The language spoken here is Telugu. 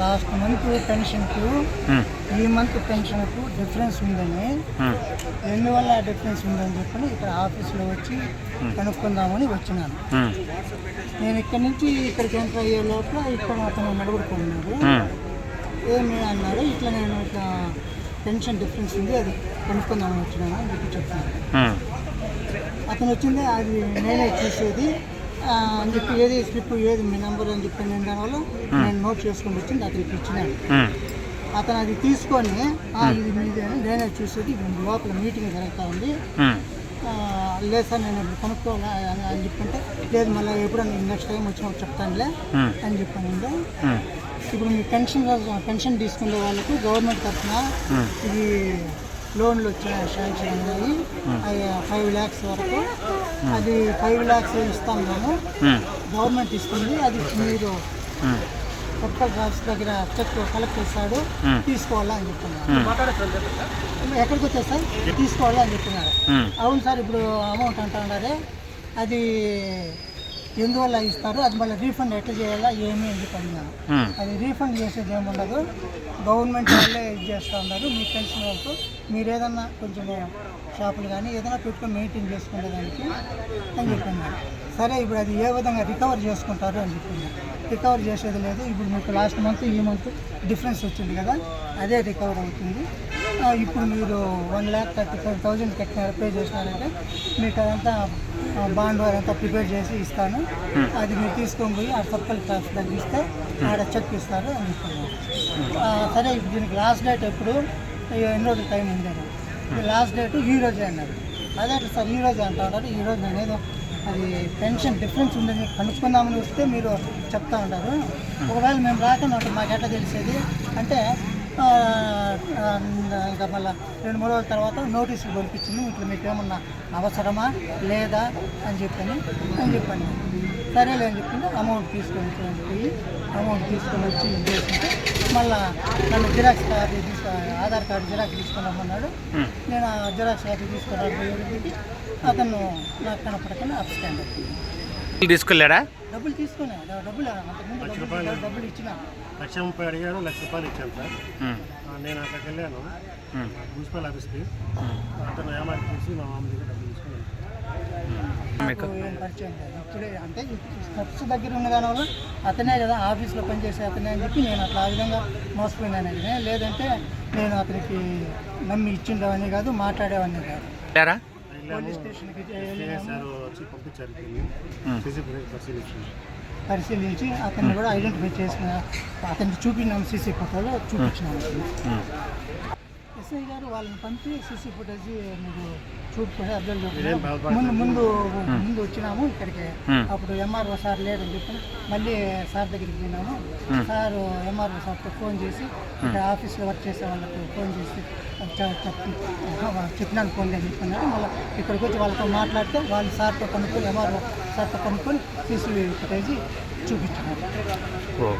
లాస్ట్ మంత్ పెన్షన్కు ఈ మంత్ పెన్షన్కు డిఫరెన్స్ ఉందని. ఎందువల్ల డిఫరెన్స్ ఉందని చెప్పని ఇక్కడ ఆఫీస్లో వచ్చి కనుక్కుందామని వచ్చినాను. నేను ఇక్కడ నుంచి ఇక్కడికి ఎంటర్ అయ్యే లోపల ఇక్కడ అతను నిలబడుకున్నాడు ఉమ్, ఏమి అన్నాడు? ఇట్లా నేను ఇట్లా పెన్షన్ డిఫరెన్స్ ఉంది అది కనుక్కుందామని వచ్చినాను అని చెప్పి చెప్తాను అతను వచ్చింది అది నేనే చూసేది. అని చెప్పి ఏది స్లిప్ ఏది మీ నెంబర్ అని చెప్పి నేను దానివల్ల నేను నోట్ చేసుకొని వచ్చింది అతనికి ఇచ్చినాను. అతను అది తీసుకొని "ఆ, ఇది మీదే అని నేనే చూసేది లోపల మీటింగ్ జరుగుతూ ఉంది. లేదు సార్ నేను ఇప్పుడు కనుక్కోవాలా అని అని చెప్పుంటే లేదు మళ్ళీ ఎప్పుడన్నా నెక్స్ట్ టైం వచ్చినప్పుడు చెప్తానులే అని చెప్పాను ఇప్పుడు మీ పెన్షన్ పెన్షన్ తీసుకునే వాళ్ళకు గవర్నమెంట్ తరఫున. ఇది లోన్లు వచ్చిన శాంక్షన్ ఉన్నాయి. అవి ఫైవ్ ల్యాక్స్ వరకు. అది ఫైవ్ ల్యాక్స్ ఇస్తాం మేము. గవర్నమెంట్ ఇస్తుంది. అది మీరు కొత్త ఆఫీస్ దగ్గర చెక్ కలెక్ట్ చేస్తాడు Hmm. తీసుకోవాలా అని చెప్తున్నారు ఎక్కడికి వచ్చారు సార్? తీసుకోవాలా అని చెప్తున్నారు అవును సార్ ఇప్పుడు అమౌంట్ అంటున్నారే. అది ఎందువల్ల ఇస్తారు? అది మళ్ళీ రీఫండ్ ఎట్లా చేయాలా? ఏమి అని చెప్పి అది రీఫండ్ చేసేది ఏమి ఉండదు గవర్నమెంట్ వాళ్ళే ఇది చేస్తూ ఉన్నారు. మీ పెన్షన్ వరకు మీరు ఏదన్నా కొంచెం షాపులు కానీ ఏదైనా పెట్టుకొని మెయింటైన్ చేసుకునే దానికి అని చెప్పింది సరే ఇప్పుడు అది ఏ విధంగా రికవర్ చేసుకుంటారు అని చెప్పింది రికవర్ చేసేది లేదు. ఇప్పుడు మీకు లాస్ట్ మంత్ ఈ మంత్ డిఫరెన్స్ వచ్చింది కదా. అదే రికవర్ అవుతుంది. ఇప్పుడు మీరు one lakh thirty five thousand కట్టినారు పే చేసినారంటే మీకు అదంతా బాండ్ అదంతా ప్రిపేర్ చేసి ఇస్తాను. అది మీరు తీసుకొని పోయి ఆ సర్కల్ క్లాస్ దగ్గర ఇస్తే ఆడ చెక్ ఇస్తారు అని చెప్తున్నారు సరే దీనికి లాస్ట్ డేట్ ఎప్పుడు? ఎన్ని రోజులు టైం ఉండేది లాస్ట్ డేట్ ఈ రోజే అన్నారు. అదే సార్ ఈ రోజే అంటా ఉన్నారు. ఈ రోజు అది పెన్షన్ డిఫరెన్స్ ఉందని కనుక్కుందామని వస్తే మీరు చెప్తా ఉంటారు ఒకవేళ మేము రాకుండా మాకు ఎట్లా తెలిసేది? అంటే ఇంకా మళ్ళీ రెండు మూడు రోజుల తర్వాత నోటీసులు పంపించింది ఇట్లా మీకు ఏమన్నా అవసరమా? లేదా? అని చెప్పని అని చెప్పాను సరేలే అని చెప్పింది అమౌంట్ తీసుకొని పోయి అమౌంట్ తీసుకొని వచ్చి చేసుకుంటే మళ్ళీ నన్ను జిరాక్స్ కార్డు తీసుకో ఆధార్ కార్డు జిరాక్స్ తీసుకున్నామన్నాడు. నేను ఆ జిరాక్స్ కార్డు తీసుకున్నాను అతను నాకు కనపడకుండా అప్ స్టాండ్ అవుతుంది తీసుకెళ్ళాడా? డబ్బులు తీసుకున్నా. డబ్బులు? అంతకుముందు డబ్బులు డబ్బులు ఇచ్చిన. లక్ష ముప్పై అడిగాను లక్ష రూపాయలు ఇచ్చాను సార్. నేను అక్కడికి వెళ్ళాను. మున్సిపల్ ఆఫీస్కి. అతను ఏమారి చేసి మా మామ దగ్గర డబ్బులు తీసుకున్నాను ఇప్పుడే అంటే స్టెప్స్ దగ్గర ఉన్న దాని వల్ల అతనే కదా ఆఫీస్లో పనిచేసే అతనే అని చెప్పి నేను అట్లా ఆ విధంగా మోసపోయినాను అది లేదంటే నేను అతనికి నమ్మి ఇచ్చిండేవని కాదు మాట్లాడేవన్నీ కాదు. పరిశీలించి అతన్ని కూడా ఐడెంటిఫై చేసిన అతనికి చూపినాం సీసీ ఫోటోలో చూపించినాము. ఎస్ఐ గారు వాళ్ళని పంపి సీసీ ఫుటేజ్ మీరు చూపుకొని అబ్జర్వ్ బాధపడకండి. ముందు ముందు ముందు వచ్చినాము ఇక్కడికి. అప్పుడు ఎంఆర్ఓ సార్ లేడని చెప్పి మళ్ళీ సార్ దగ్గరికి పోయినాము. సార్ ఎంఆర్ఓ సార్తో ఫోన్ చేసి ఇక్కడ ఆఫీస్లో వర్క్ చేసే వాళ్ళకు ఫోన్ చేసి చెప్పినాను ఫోన్ అని చెప్పినారు మళ్ళీ ఇక్కడికి వచ్చి వాళ్ళతో మాట్లాడితే వాళ్ళు సార్తో కనుక్కొని ఎంఆర్ఓ సార్తో కనుక్కొని సీసీ ఫుటేజ్ చూపించినారు ఓ.